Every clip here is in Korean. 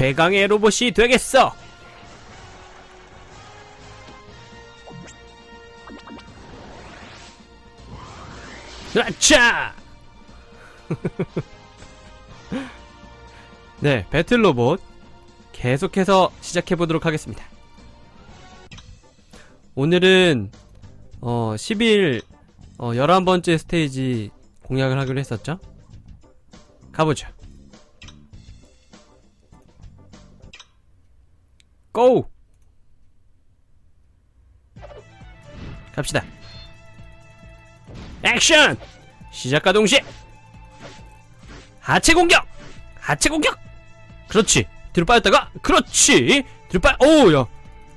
최강의 로봇이 되겠어! 으차! 네, 배틀 로봇 계속해서 시작해보도록 하겠습니다. 오늘은 어 10일 어 11번째 스테이지 공략을 하기로 했었죠? 가보죠. 고! 갑시다. 액션! 시작과 동시에 하체 공격! 하체 공격! 그렇지. 뒤로 빠졌다가 그렇지. 뒤로 빠 오우 야.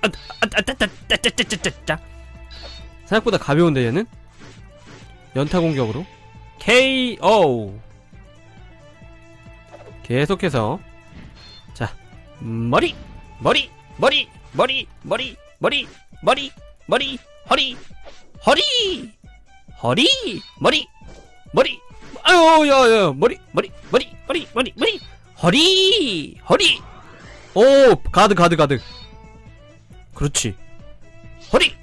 아, 아, 아, 따, 따, 따, 따, 따, 따, 따. 생각보다 가벼운데 얘는? 연타 공격으로 KO 계속해서 자 머리 머리 머리 머리 머리 머리 머리 머리 허리 허리 허리 머리 머리. 아유 야야 머리 머리 머리 머리 머리 머리. 허리 허리. 오 가드 가드 가드 그렇지. 허리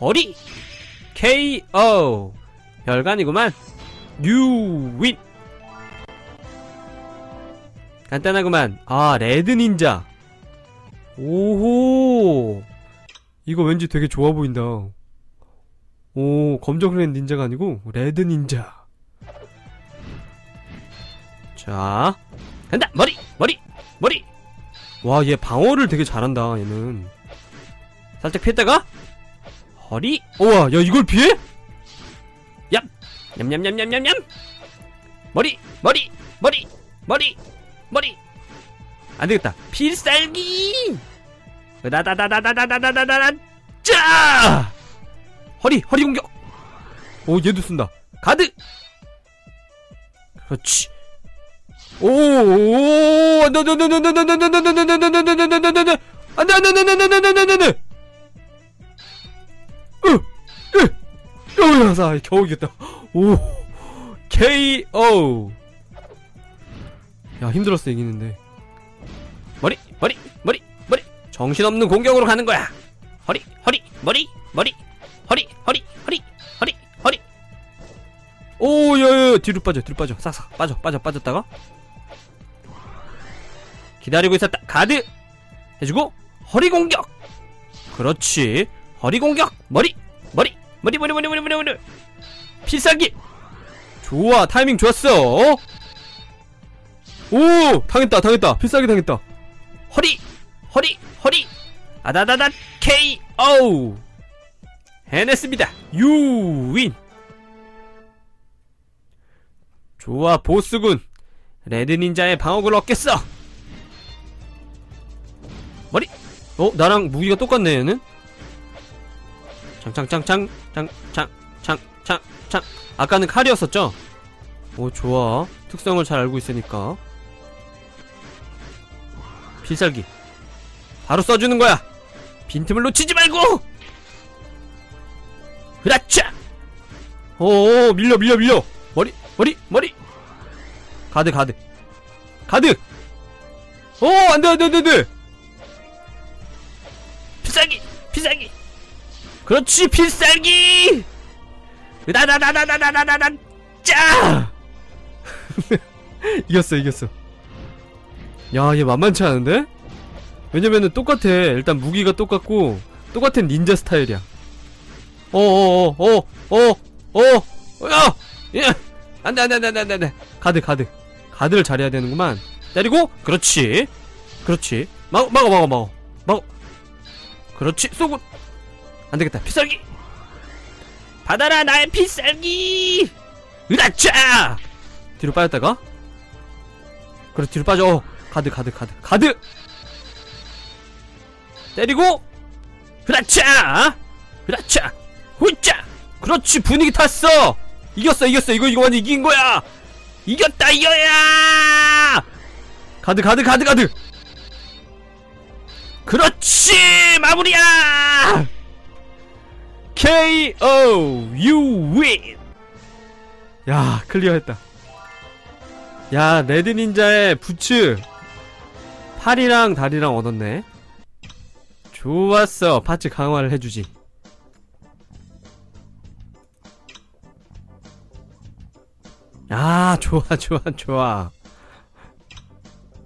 허리. KO 별간이구만. 뉴윈. 간단하구만. 아 레드 닌자 오호! 이거 왠지 되게 좋아 보인다. 오 검정색 닌자가 아니고 레드 닌자. 자 간다! 머리! 머리! 머리! 와 얘 방어를 되게 잘한다 얘는. 살짝 피했다가? 허리? 우와 야 이걸 피해? 얍! 냠냠냠냠냠냠! 머리! 머리! 머리! 머리! 머리 안되겠다 필살기 다다다다다다다다다다 짜 허리 허리 공격 오 얘도 쓴다 가드 그렇지 오오 안돼 안돼 안돼 안돼 안돼 안돼 안돼 안돼 안돼 안돼 안돼 안돼 안돼 안돼 안돼 안돼 안돼 안돼 안돼 으으으 야 겨우 이겼다 오 KO 야 힘들었어 이기는데 머리 머리 머리 머리. 정신없는 공격으로 가는 거야. 허리 허리 머리 머리. 허리 허리 허리 허리 허리. 오야야 뒤로 빠져 뒤로 빠져. 싹싹 빠져 빠져 빠졌다가. 기다리고 있었다. 가드! 해주고 허리 공격! 그렇지. 허리 공격! 머리 머리 머리 머리 머리 머리 머리 머리. 필살기! 좋아 타이밍 좋았어. 오 당했다 당했다. 필살기 당했다 허리 허리 허리. 아다다다 KO 해냈습니다. 유윈. 좋아 보스군. 레드 닌자의 방어구를 얻겠어. 머리. 어 나랑 무기가 똑같네 얘는? 창창창창 창창창창창. 아까는 칼이었었죠? 오 좋아. 특성을 잘 알고 있으니까 필살기. 바로 써주는 거야. 빈틈을 놓치지 말고! 으라차! 오오 밀려 밀려 밀려. 머리 머리 머리. 가드 가드. 가드! 오 안돼 안돼 안돼 안돼. 필살기 필살기. 그렇지 필살기! 나나나나나나나나 짜! 이겼어 이겼어 야 얘 만만치 않은데? 왜냐면은 똑같아. 일단 무기가 똑같고 똑같은 닌자 스타일이야. 어어어어어어어 야! 예! 안돼 안돼 안돼 안돼 안돼. 가드 가드. 가드를 잘해야 되는구만. 때리고 그렇지. 그렇지. 막어 막어 막어 막어. 막어. 그렇지. 쏘고. 안되겠다. 필살기! 받아라 나의 필살기! 으라차! 뒤로 빠졌다가? 그래 뒤로 빠져. 어, 가드 가드 가드 가드! 때리고! 으라차! 으라차! 후짜! 그렇지 분위기 탔어! 이겼어 이겼어. 이거 이거 완전 이긴 거야! 이겼다 이거야! 가드 가드 가드 가드! 그렇지 마무리야! KO you win 야 클리어했다. 야 레드 닌자의 부츠 팔이랑 다리랑 얻었네. 좋았어. 파츠 강화를 해주지. 아 좋아 좋아 좋아.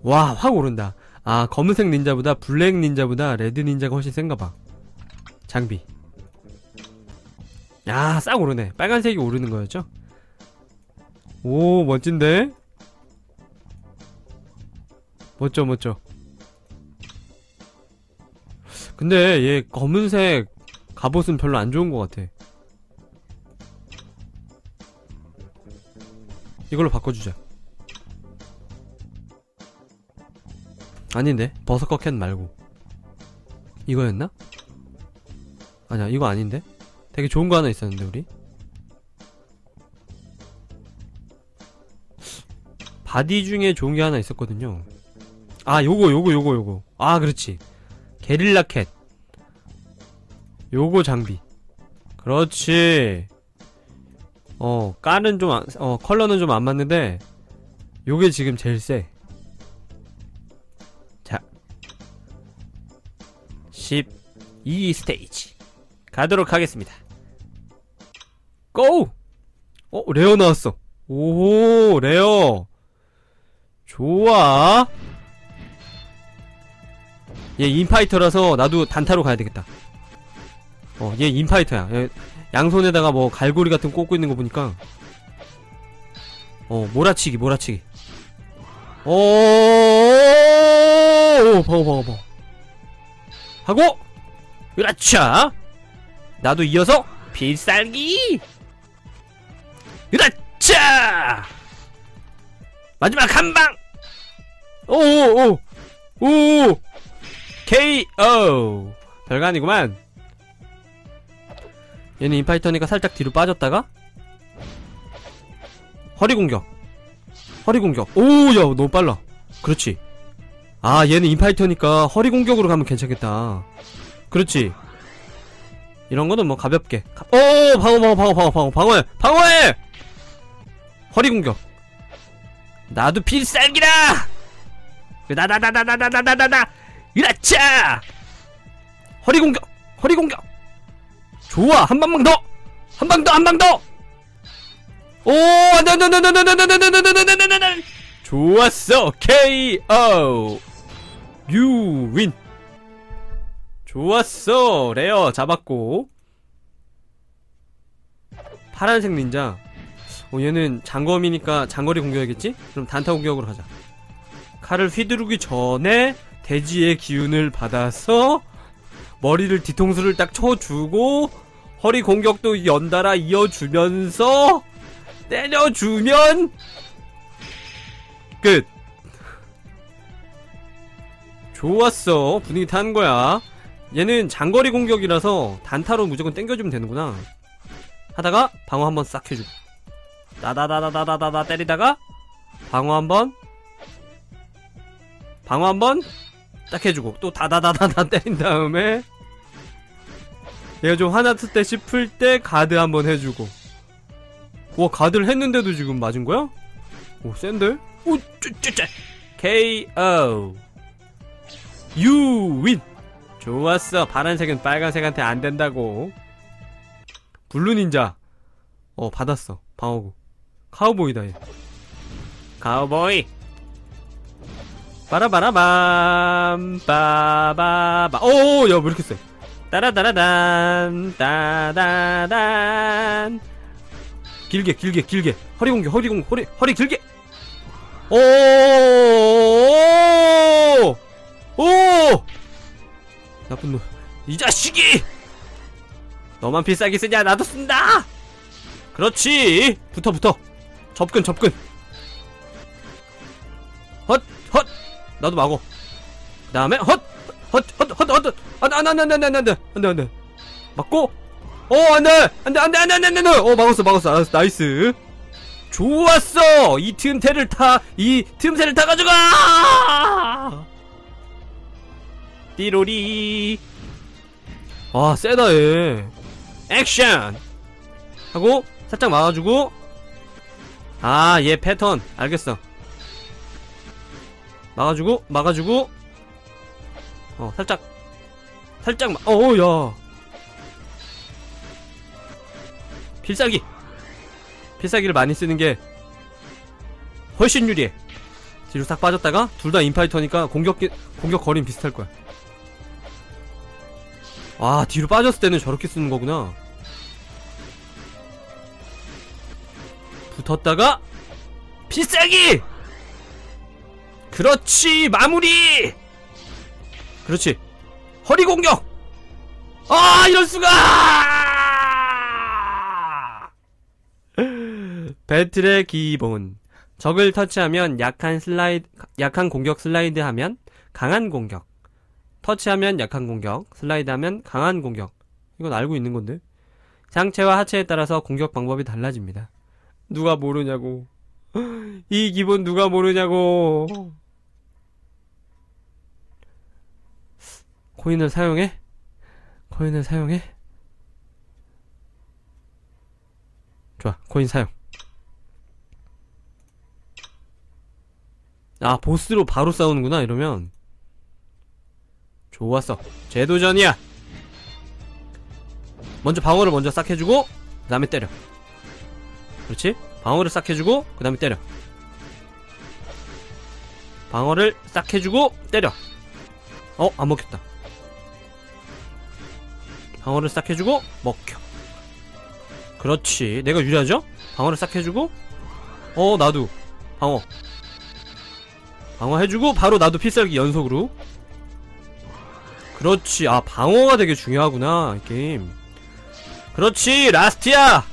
와 확 오른다. 아 검은색 닌자보다 블랙 닌자보다 레드 닌자가 훨씬 센가봐. 장비. 야싹 오르네. 빨간색이 오르는 거였죠? 오 멋진데? 멋져 멋져. 근데 얘 검은색 갑옷은 별로 안 좋은 것 같아. 이걸로 바꿔주자. 아닌데? 버섯커 캔 말고. 이거였나? 아니야 이거 아닌데? 되게 좋은 거 하나 있었는데 우리? 바디 중에 좋은 게 하나 있었거든요 아 요거 요거 요거 요거. 아 그렇지. 게릴라 캣. 요거 장비. 그렇지. 어 깔은 좀 안, 어 컬러는 좀 안 맞는데 요게 지금 제일 세. 자. 12 스테이지. 가도록 하겠습니다. 고! 어 레어 나왔어. 오 레어. 좋아 얘 인파이터라서 나도 단타로 가야 되겠다. 어 얘 인파이터야. 얘 양손에다가 뭐 갈고리 같은 거 꽂고 있는 거 보니까. 어 몰아치기 몰아치기. 오 봐봐 봐봐 봐봐 하고 으라차! 나도 이어서 필살기! 으라차! 마지막 한방! 오오오 오 KO 별거 아니구만. 얘는 인파이터니까 살짝 뒤로 빠졌다가 허리 공격. 허리 공격. 오 야 너무 빨라. 그렇지. 아 얘는 인파이터니까 허리 공격으로 가면 괜찮겠다. 그렇지. 이런 거는 뭐 가볍게. 가... 오 방어 방어 방어 방어 방어. 방어해. 방어해! 허리 공격. 나도 필살기라 나나나나나나나나나 으라차 허리 공격 허리 공격 좋아 한 방만 더 한 방 더 한 방 더 오 안돼 안돼 안돼 안돼 안돼 안돼 안돼 안돼 안돼 안돼 좋았어 KO 유윈 좋았어 레어 잡았고 파란색 닌자 어 얘는 장검이니까 장거리 공격이겠지? 그럼 단타 공격으로 가자 칼을 휘두르기 전에 대지의 기운을 받아서 머리를 뒤통수를 딱 쳐주고 허리 공격도 연달아 이어주면서 때려주면 끝. 좋았어. 분위기 타는 거야. 얘는 장거리 공격이라서 단타로 무조건 땡겨주면 되는구나. 하다가 방어 한번 싹 해주고 나다다다다다다 때리다가 방어 한번. 방어 한번 딱 해주고 또 다다다다다 때린 다음에 얘가 좀 화났을 때 싶을 때 가드 한번 해주고. 와 가드를 했는데도 지금 맞은 거야? 오 센데? 오 쭈쭈쭈. KO 유 윈! 좋았어. 파란색은 빨간색한테 안된다고. 블루 닌자. 어 받았어. 방어구. 카우보이다 얘. 카우보이 빠라바라밤 빠바바. 오야 왜 이렇게 세? 따라따라단 따다단. 길게 길게 길게. 허리 공격 허리 공격 허리 허리 길게. 오오 나쁜 놈 이 자식이! 너만 필살기 쓰냐? 나도 쓴다! 그렇지! 붙어 붙어. 접근 접근. 헛헛 나도 막어 그 다음에 헛헛헛헛헛헛 아, 안돼 안돼 안돼 안돼 안돼 안돼. 안돼 막고? 어 안돼! 안돼 안돼 안돼 안돼 안돼 어 막았어 막았어. 알았어 나이스. 좋았어! 이 틈새를 타 이 틈새를 타 가져가 띠로리. 아 세다 얘. 액션! 하고 살짝 막아주고. 아 얘 패턴. 알겠어. 막아주고 막아주고. 어 살짝. 살짝만 어야. 필살기. 필살기를 많이 쓰는 게 훨씬 유리해. 뒤로 싹 빠졌다가 둘 다 인파이터니까 공격 공격 거리는 비슷할 거야. 아 뒤로 빠졌을 때는 저렇게 쓰는 거구나. 붙었다가 필살기 그렇지 마무리! 그렇지. 허리 공격! 아 이럴 수가! 배틀의 기본 적을 터치하면 약한 슬라이드 약한 공격 슬라이드 하면 강한 공격. 터치하면 약한 공격 슬라이드 하면 강한 공격. 이건 알고 있는 건데. 상체와 하체에 따라서 공격 방법이 달라집니다. 누가 모르냐고. 이 기본 누가 모르냐고 코인을 사용해? 코인을 사용해? 좋아 코인 사용. 아 보스로 바로 싸우는구나 이러면. 좋았어. 재도전이야! 먼저 방어를 먼저 싹 해주고 그 다음에 때려. 그렇지? 방어를 싹 해주고 그 다음에 때려. 방어를 싹 해주고 때려. 어? 안 먹혔다 방어를 싹 해주고 먹혀. 그렇지. 내가 유리하죠? 방어를 싹 해주고 어 나도. 방어. 방어 해주고 바로 나도 필살기 연속으로. 그렇지. 아 방어가 되게 중요하구나 이 게임. 그렇지. 라스트야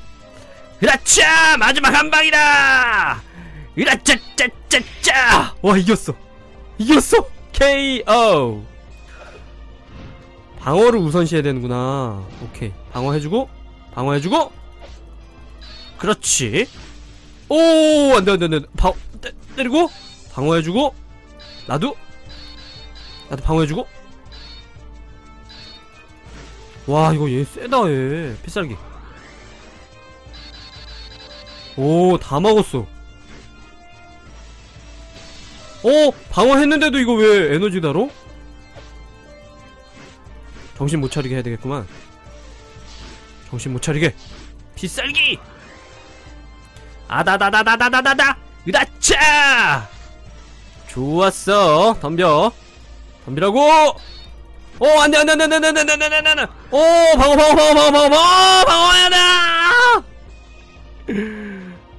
으라차 마지막 한 방이다! 으라짜짜짜짜! 와 이겼어. 이겼어. KO 방어를 우선시해야 되는구나. 오케이. 방어 해주고 방어 해주고. 그렇지. 오 안돼 안돼 안돼. 방 때, 때리고 방어 해주고. 나도. 나도 방어 해주고. 와 이거 얘 세다 얘. 필살기. 오 다 먹었어. 어 방어했는데도 이거 왜 에너지 다로? 정신 못 차리게 해야 되겠구만. 정신 못 차리게. 필살기! 아다다다다다다다다! 으라차! 좋았어. 덤벼. 덤비라고! 오 안돼 안돼 안돼 안돼 안돼 안돼 안돼 안돼. 오 방어 방어 방어 방어 방어 방어 방어해야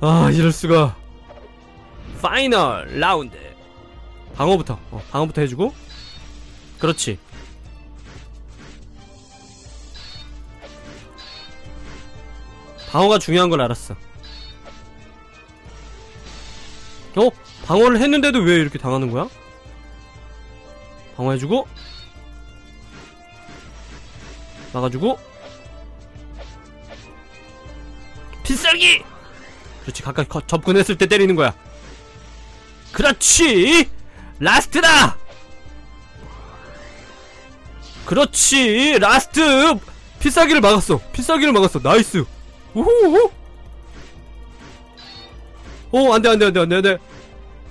돼아 이럴 수가. 파이널 라운드. 방어부터. 어, 방어부터 해주고. 그렇지 방어가 중요한 걸 알았어. 어? 방어를 했는데도 왜 이렇게 당하는 거야? 방어해주고 막아주고 필살기! 그렇지 가까이 커- 접근했을 때 때리는 거야. 그렇지! 라스트다! 그렇지! 라스트! 필살기를 막았어. 필살기를 막았어. 나이스 우후. 오 안 돼 안 돼 안 돼 안 돼 안 돼.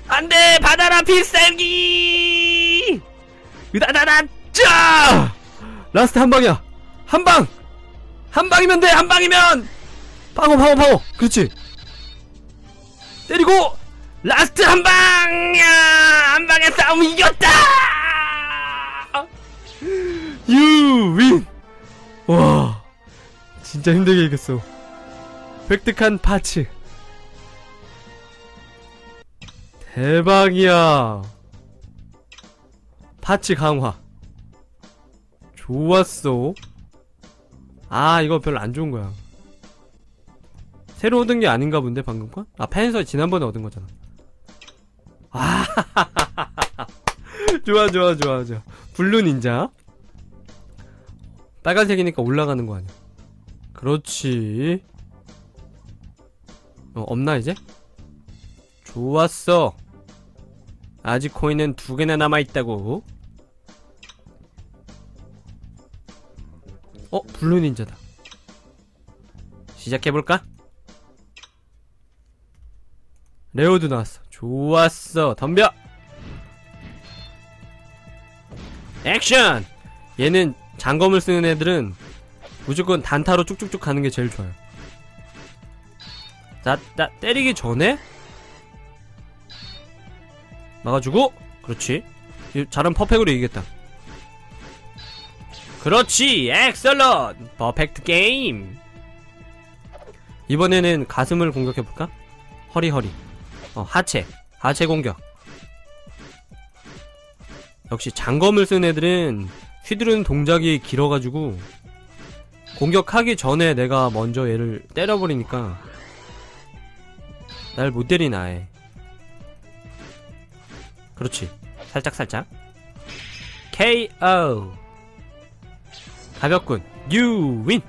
안돼 받아라 필살기! 으다다다 짜! 라스트 한 방이야. 한 방! 한 방이면 돼 한 방이면! 방어 방어 방어 그렇지. 때리고 라스트 한 방 야. 한 방에 싸움 이겼다! 유 윈. 와 진짜 힘들게 이겼어 획득한 파츠. 대박이야. 파츠 강화. 좋았어. 아 이거 별로 안 좋은 거야. 새로 얻은 게 아닌가 본데 방금 건? 아 펜서 지난번에 얻은 거잖아. 아 좋아 좋아 좋아 좋아. 블루 닌자. 빨간색이니까 올라가는 거 아니야? 그렇지 어 없나 이제? 좋았어 아직 코인은 두 개나 남아있다고 어? 블루 닌자다 시작해볼까? 레오도 나왔어 좋았어 덤벼 액션! 얘는 장검을 쓰는 애들은 무조건 단타로 쭉쭉쭉 가는 게 제일 좋아요. 자, 나 때리기 전에 막아주고 그렇지. 이- 잘하면 퍼펙트로 이기겠다. 그렇지, 엑셀런, 퍼펙트 게임. 이번에는 가슴을 공격해볼까? 허리 허리. 어, 하체, 하체 공격. 역시 장검을 쓴 애들은 휘두르는 동작이 길어가지고 공격하기 전에 내가 먼저 얘를 때려버리니까 날 못 때리나 아예 그렇지. 살짝 살짝. KO 가볍군. 유윈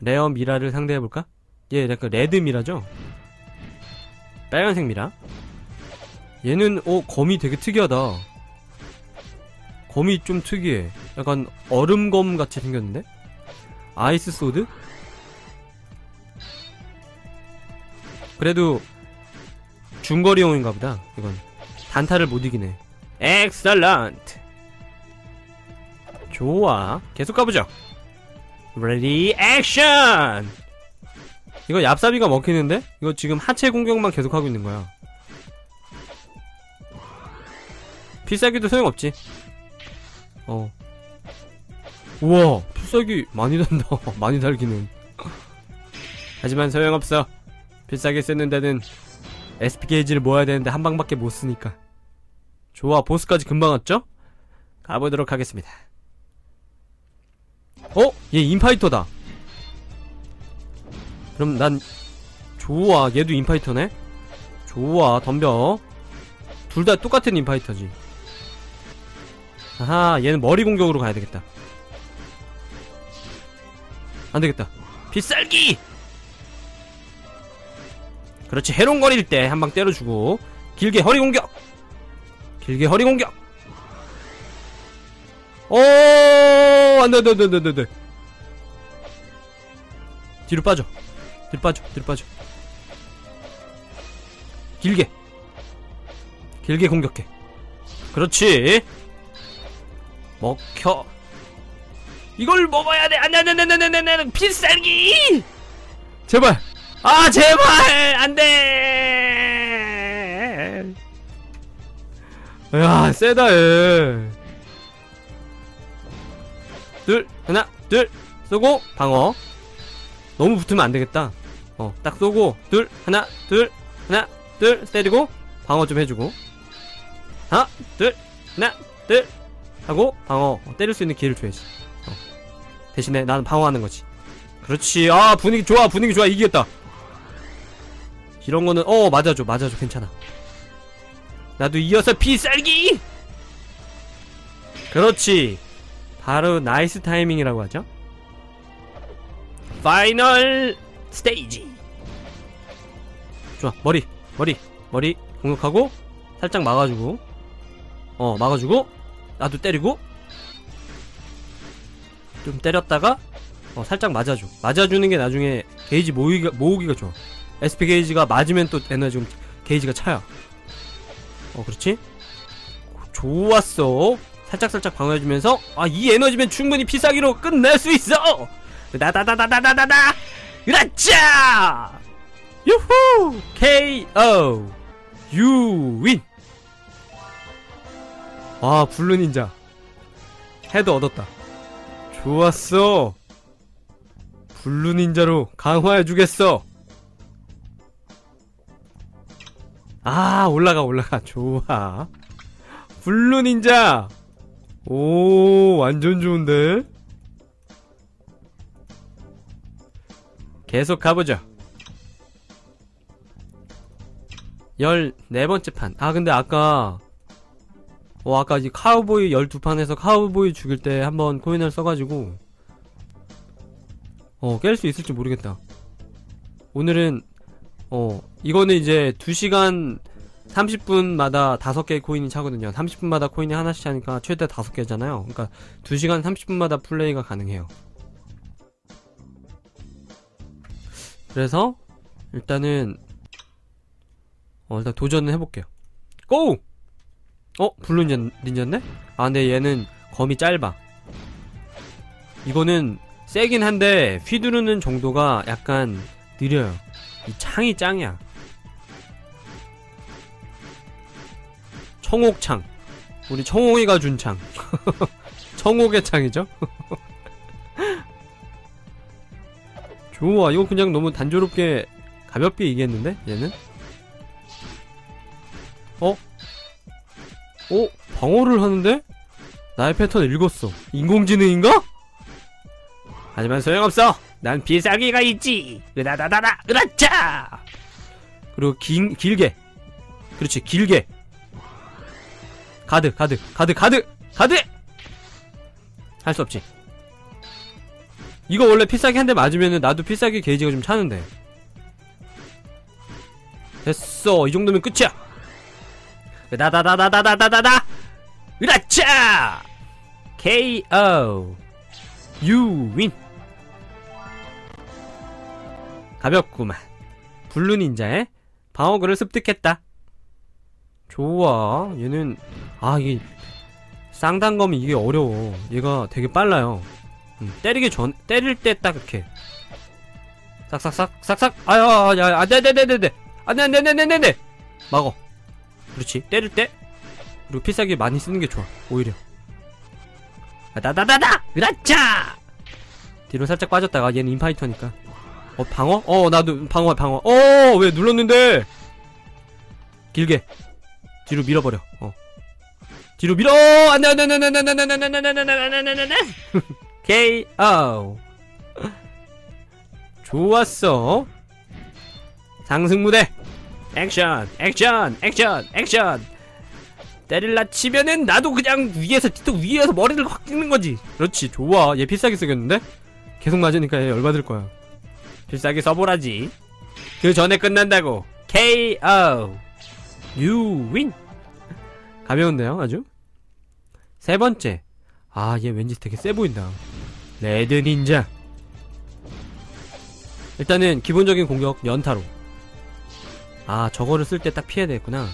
레어 미라를 상대해볼까? 얘 약간 레드 미라죠? 빨간색 미라. 얘는 어 검이 되게 특이하다. 검이 좀 특이해. 약간 얼음검 같이 생겼는데? 아이스 소드? 그래도 중거리용인가 보다 이건. 단타를 못 이기네. 엑셀런트! 좋아. 계속 가보죠. 레디 액션 이거 얍삽이가 먹히는데? 이거 지금 하체 공격만 계속하고 있는 거야. 필살기도 소용없지. 어. 우와 필살기 많이 단다. 많이 달기는. 하지만 소용없어 필살기 쓰는 데는 SP 게이지를 모아야 되는데 한 방밖에 못 쓰니까. 좋아 보스까지 금방 왔죠? 가보도록 하겠습니다. 어? 얘 인파이터다. 그럼 난 좋아 얘도 인파이터네? 좋아 덤벼. 둘 다 똑같은 인파이터지. 아하 얘는 머리 공격으로 가야 되겠다. 안 되겠다. 필살기 그렇지. 해롱거릴 때 한 방 때려주고 길게 허리 공격. 길게 허리 공격. 오 안돼 안돼 안돼 안돼 안돼. 뒤로 빠져. 뒤로 빠져 뒤로 빠져. 길게. 길게 공격해. 그렇지. 먹혀. 이걸 먹어야 돼. 안돼 안돼 안돼 안돼 필살기! 제발 아 제발 안돼 야 세다 얘 둘, 하나, 둘, 쏘고, 방어. 너무 붙으면 안 되겠다. 어, 딱 쏘고, 둘, 하나, 둘, 하나, 둘, 때리고, 방어 좀 해주고. 하나, 둘, 하나, 둘, 하고, 방어. 어, 때릴 수 있는 기회를 줘야지. 어. 대신에 나는 방어하는 거지. 그렇지. 아, 분위기 좋아, 분위기 좋아. 이기겠다. 이런 거는, 어, 맞아줘, 맞아줘. 괜찮아. 나도 이어서 피살기! 그렇지. 바로 나이스 타이밍이라고 하죠. 파이널 스테이지. 좋아, 머리, 머리, 머리 공격하고 살짝 막아주고, 어 막아주고 나도 때리고 좀 때렸다가 어 살짝 맞아줘. 맞아주는 게 나중에 게이지 모으기가 모으기가 좋아. SP 게이지가 맞으면 또 에너지 게이지가 차요. 어 그렇지? 좋았어. 살짝살짝 방어해주면서 아 이 에너지면 충분히 피사기로 끝낼 수 있어! 나다다다다다다다! 으라짜! 유후! KO UWin! 아 블루닌자. 헤드 얻었다. 좋았어. 블루닌자로 강화해주겠어. 아 올라가 올라가. 좋아. 블루 닌자. 오 완전 좋은데? 계속 가보죠. 14번째 판. 아, 근데 아까, 어, 아까 이 카우보이 12판에서 카우보이 죽일 때 한번 코인을 써가지고, 어, 깰 수 있을지 모르겠다. 오늘은, 어, 이거는 이제 2시간 30분마다 5개의 코인이 차거든요. 30분마다 코인이 하나씩 하니까 최대 5개잖아요. 그러니까 2시간 30분마다 플레이가 가능해요. 그래서, 일단은, 어, 일단 도전을 해볼게요. 고! 어? 블루 닌자, 닌자인데? 아 근데 얘는 검이 짧아 이거는 세긴 한데 휘두르는 정도가 약간 느려요 이 창이 짱이야 청옥창 우리 청옥이가 준 창 청옥의 창이죠? 좋아 이거 그냥 너무 단조롭게 가볍게 얘기했는데 얘는? 어? 어? 방어를 하는데? 나의 패턴 읽었어 인공지능인가? 하지만 소용없어 난 비싸기가 있지. 으다다다다 으라차! 그리고 긴, 길게. 그렇지 길게. 가드 가드 가드 가드 가드! 할 수 없지. 이거 원래 필살기 한 대 맞으면은 나도 필살기 게이지가 좀 차는데. 됐어 이 정도면 끝이야. 으다다다다다다다다 으라차! KO You win 가볍구만. 블루 닌자의 방어구를 습득했다. 좋아. 얘는 아 이게 쌍단검이 이게 어려워. 얘가 되게 빨라요. 음, 때리기 전 때릴 때 딱 이렇게. 싹싹싹 싹싹. 아야 야 안돼안돼안돼 안돼 안돼 안돼 안돼 막어. 그렇지. 때릴 때. 그리고 필살기 많이 쓰는 게 좋아 오히려. 다다다다 으라차! 뒤로 살짝 빠졌다가 얘는 인파이터니까 어 방어? 어 나도 방어 방어 어 왜 눌렀는데 길게 뒤로 밀어버려 어 뒤로 밀어 안돼 안돼 안돼 안돼 안돼 안돼 안돼 안돼 안돼 안돼 안돼 KO 좋았어 상승 무대 액션 액션 액션 액션 때릴라 치면은 나도 그냥 위에서 뒤통 위에서 머리를 확 찍는 거지 그렇지 좋아 얘 필살기 쓰겠는데 계속 맞으니까 얘 열받을 거야 필살기 써보라지. 그 전에 끝난다고. KO win. 가벼운데요 아주? 세 번째. 아 얘 왠지 되게 세 보인다. 레드 닌자. 일단은 기본적인 공격 연타로. 아 저거를 쓸 때 딱 피해야 되겠구나.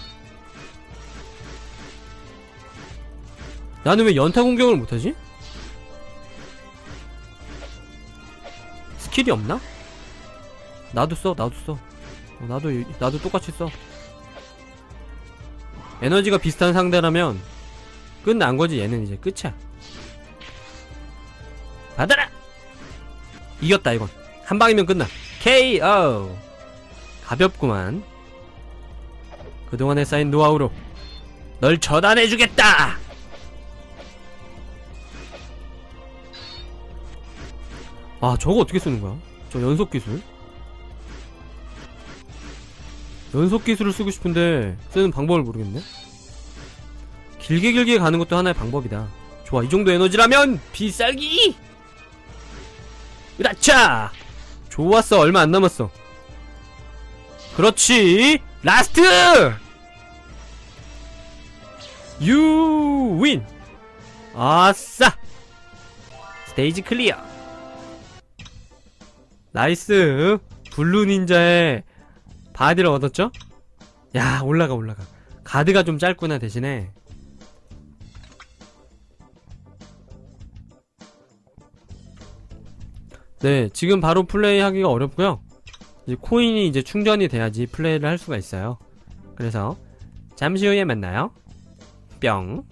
나는 왜 연타 공격을 못하지? 스킬이 없나? 나도 써 나도 써. 어, 나도 나도 똑같이 써. 에너지가 비슷한 상대라면 끝난 거지 얘는 이제 끝이야. 받아라! 이겼다 이건. 한 방이면 끝나. KO 가볍구만. 그동안에 쌓인 노하우로 널 처단해주겠다! 아 저거 어떻게 쓰는 거야? 저 연속 기술? 연속 기술을 쓰고 싶은데 쓰는 방법을 모르겠네? 길게 길게 가는 것도 하나의 방법이다. 좋아 이 정도 에너지라면 비쌀기! 으라차! 좋았어 얼마 안 남았어. 그렇지 라스트! 유 윈! 아싸! 스테이지 클리어. 나이스. 블루 닌자의 바디를 얻었죠? 야 올라가 올라가. 가드가 좀 짧구나 대신에. 네 지금 바로 플레이하기가 어렵고요. 이제 코인이 이제 충전이 돼야지 플레이를 할 수가 있어요. 그래서 잠시 후에 만나요. 뿅